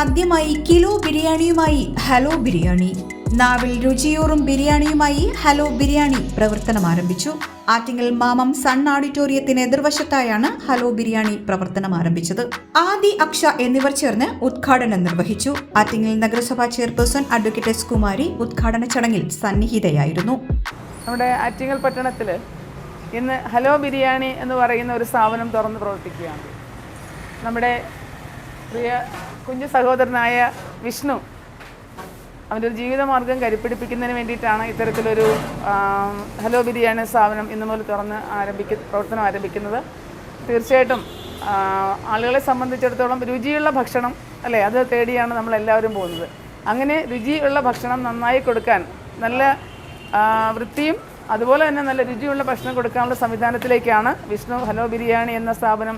ആദ്യമായി kilo ബിരിയാണിയുമായി hello biryani. നാവിൽ രുചിയോറും ബിരിയാണിയുമായി hello biryani പ്രവർത്തനം ആരംഭിച്ചു. ആറ്റിങ്ങൽ മാമം സൺ ഓഡിറ്റോറിയത്തിന് എതിർവശത്തായാണ് ഹലോ ബിരിയാണി പ്രവർത്തനം ആരംഭിച്ചത്. ആദി അക്ഷ എന്നിവർ ചേർന്ന് ഉദ്ഘാടനം നിർവഹിച്ചു. ആറ്റിങ്ങൽ നഗരസഭാ ചെയർപേഴ്സൺ അഡ്വക്കേറ്റ് എസ് കുമാരി ഉദ്ഘാടന ചടങ്ങിൽ സന്നിഹിതയായിരുന്നു. നമ്മുടെ ആറ്റിങ്ങൽ പട്ടണത്തിൽ ഇന്ന് ഹലോ ബിരിയാണി എന്ന് പറയുന്ന ഒരു സ്ഥാപനം തുറന്ന് പ്രവർത്തിക്കുകയാണ്. നമ്മുടെ പ്രിയ കുഞ്ഞു സഹോദരനായ വിഷ്ണു അവന്റെ ഒരു ജീവിതമാർഗം കരിപ്പിടിപ്പിക്കുന്നതിന് വേണ്ടിയിട്ടാണ് ഇത്തരത്തിലൊരു ഹലോ ബിരിയാണി സ്ഥാപനം ഇന്നു മുതൽ തുറന്ന് ആരംഭിക്ക പ്രവർത്തനം ആരംഭിക്കുന്നത്. തീർച്ചയായിട്ടും ആളുകളെ സംബന്ധിച്ചിടത്തോളം രുചിയുള്ള ഭക്ഷണം അല്ലേ അത് തേടിയാണ് നമ്മൾ എല്ലാവരും പോകുന്നത്. അങ്ങനെ രുചിയുള്ള ഭക്ഷണം നന്നായി കൊടുക്കാൻ നല്ല വൃത്തിയും അതുപോലെ തന്നെ നല്ല രുചിയുള്ള ഭക്ഷണം കൊടുക്കാനുള്ള സംവിധാനത്തിലേക്കാണ് വിഷ്ണു ഹലോ ബിരിയാണി എന്ന സ്ഥാപനം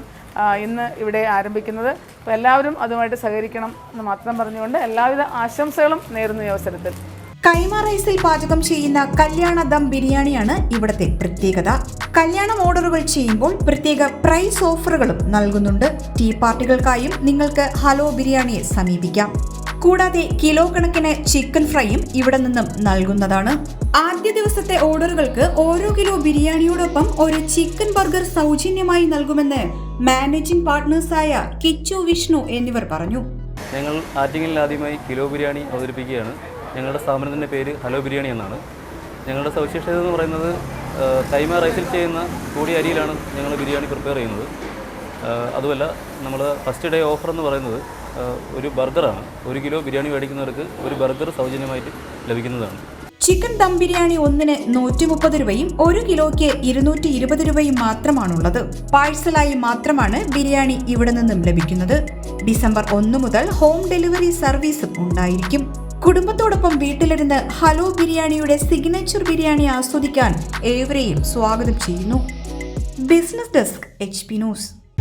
ഇന്ന് ഇവിടെ ആരംഭിക്കുന്നത്. അപ്പോൾ എല്ലാവരും അതുമായിട്ട് സഹകരിക്കണം എന്ന് മാത്രം പറഞ്ഞുകൊണ്ട് എല്ലാവിധ ആശംസകളും നേരുന്നു ഈ അവസരത്തിൽ. കൈമ റൈസിൽ പാചകം ചെയ്യുന്ന കല്യാണ ദം ബിരിയാണിയാണ് ഇവിടത്തെ പ്രത്യേകത. കല്യാണം ഓർഡറുകൾ ചെയ്യുമ്പോൾ പ്രത്യേക പ്രൈസ് ഓഫറുകളും നൽകുന്നുണ്ട്. ടീ പാർട്ടികൾക്കായും നിങ്ങൾക്ക് ഹലോ ബിരിയാണിയെ സമീപിക്കാം. കൂടാതെ കിലോ കണക്കിന് ചിക്കൻ ഫ്രൈയും ഇവിടെ നിന്നും നൽകുന്നതാണ്. ആദ്യ ദിവസത്തെ ഓർഡറുകൾക്ക് ഓരോ കിലോ ബിരിയാണിയോടൊപ്പം ഒരു ചിക്കൻ ബർഗർ സൗജന്യമായി നൽകുമെന്ന് മാനേജിംഗ് പാർട്ട്നേഴ്സായ കിച്ചു വിഷ്ണു എന്നിവർ പറഞ്ഞു. ഞങ്ങൾ ആറ്റിങ്ങലിൽ ആദ്യമായി കിലോ ബിരിയാണി അവതരിപ്പിക്കുകയാണ്. ഞങ്ങളുടെ സ്ഥാപനത്തിന്റെ പേര് ഹലോ ബിരിയാണി എന്നാണ്. ഞങ്ങളുടെ സവിശേഷത എന്ന് പറയുന്നത് കൈമ റൈസിൽ ചെയ്യുന്ന കൂടിയ അരിയിലാണ് ഞങ്ങൾ ബിരിയാണി പ്രിപ്പയർ ചെയ്യുന്നത്. അതുമല്ല നമ്മൾ ഫസ്റ്റ് ഡേ ഓഫർ എന്ന് പറയുന്നത് ഒരു ബർഗറാണ് ഒരു കിലോ ബിരിയാണി മേടിക്കുന്നവർക്ക് ഒരു ബർഗർ സൗജന്യമായിട്ട് ലഭിക്കുന്നതാണ്. ചിക്കൻ ദം ബിരിയാണി ഒന്നിന് നൂറ്റി മുപ്പത് രൂപയും ഒരു കിലോയ്ക്ക് ഇരുന്നൂറ്റി ഇരുപത് രൂപയും മാത്രമാണുള്ളത്. പാഴ്സലായി മാത്രമാണ് ബിരിയാണി ഇവിടെ നിന്നും ലഭിക്കുന്നത്. ഡിസംബർ ഒന്ന് മുതൽ ഹോം ഡെലിവറി സർവീസും ഉണ്ടായിരിക്കും. കുടുംബത്തോടൊപ്പം വീട്ടിലിരുന്ന് ഹലോ ബിരിയാണിയുടെ സിഗ്നേച്ചർ ബിരിയാണി ആസ്വദിക്കാൻ ഏവരെയും സ്വാഗതം ചെയ്യുന്നു. Business desk H P news.